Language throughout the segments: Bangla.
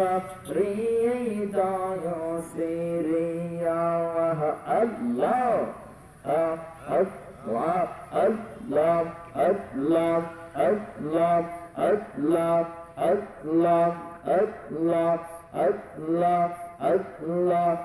রাত্রি দায় সেরিয়া আল্লাহ أطلب أطلب أطلب أطلب أطلب أطلب أطلب أطلب أطلب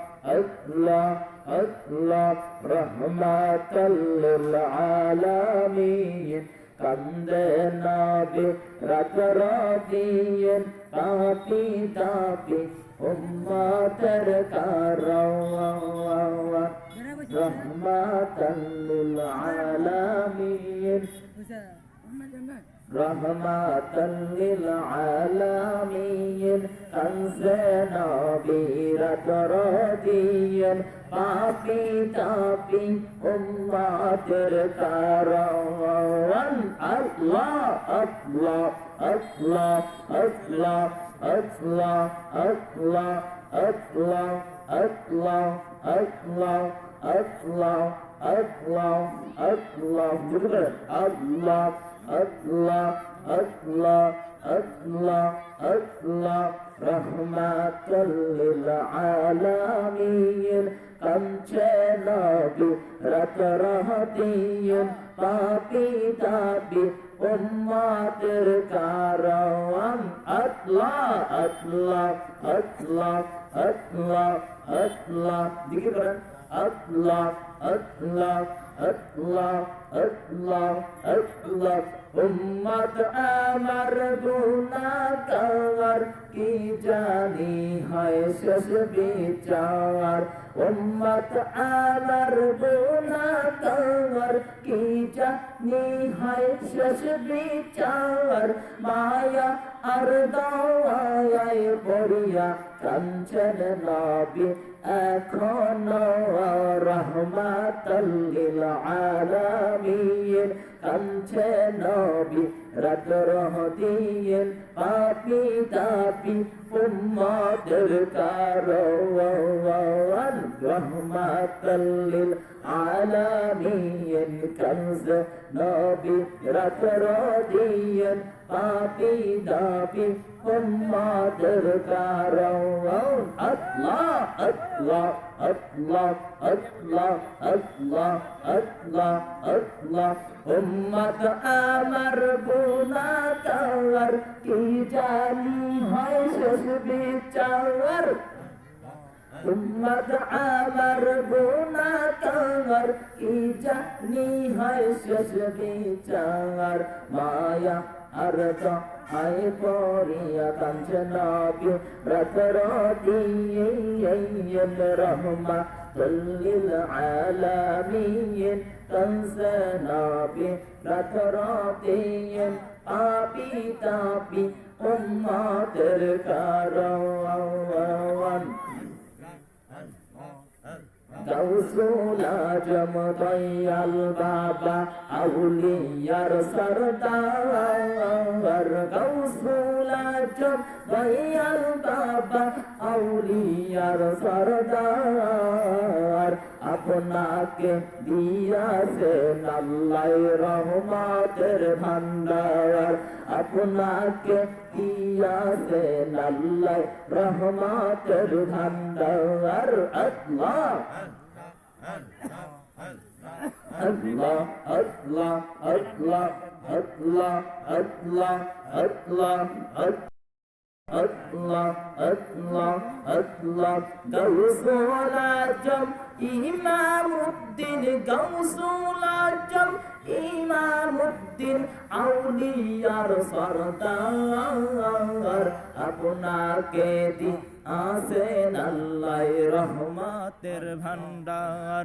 ركراكي تاكي تاكي أمة تركارا رحمة للعالمين رحمة للعالمين أنزلنا برك راضيا باقي تاقي أمة تركارا আল্লাহ আল্লাহ আল্লাহ আল্লাহ আল্লাহ আল্লাহ আল্লাহ আল্লাহ আল্লাহ আল্লাহ আল্লাহ আল্লাহ বুঝলেন আল্লাহ আল্লাহ আল্লাহ আল্লাহ আল্লাহ রহমাতাল লিল আলামিন কাঞ্চে নবী রাত রহদিন পাপি তাপি উম্মাতের কারওয়ান। আতলা আতলা আতলা আতলা আতলা দিকে করেন আতলা আতলা আতলা আতলা আতলা উম্মাত আমার গুনাহ কি জানি হয় শেষ বিচার। উম্মত আমার গুনাহগার কি জানি হয় শেষ বিচার। মায়া আর দাওয়ায় পড়িয়া কাঞ্চন নবী এখনও রহমাতাল্লিল আলামিন কাঞ্চে নবী রাত রহদিন পাপি তাপি উম্মতের কারওয়ান রহমাতাল্লিল عالميا كنز نبي رفراديا قابي دابي ثم دركار الله الله الله الله الله الله الله উম্মত আমার বোনা তাওয়ার কি জানি হয় শেষ বিচার উম্মত আমার গুনাহগার কি জানি হয় শেষ বিচার? মায়া আর তো আয় পরিয়া কাঞ্চ নবী রতর দিয়েন রহমা লিল আলামিন। কাঞ্চ নবী রতর দিয়েন আপি তাপি উম্মাতের Karwan Gausullah Jamadayal Baba Auliyar Sardar Gausullah Jamadayal Baba Auliyar Sardar আপনাকে দিয়াছেন আল্লাহ রহমতের ভান্ডার আপনাকে দিয়াছেন আল্লাহ রহমতের ভান্ডার আল্লাহ আল্লাহ আল্লাহ আল্লাহ আল্লাহ আল্লাহ আল্লাহ। Allah, Allah, Allah, Gavsul Ajam, İmamuddin, Gavsul Ajam, Imamuddin আউলিয়ার Sardar আপনাকে দি আসেন আল্লাহ রহমাতের ভান্ডার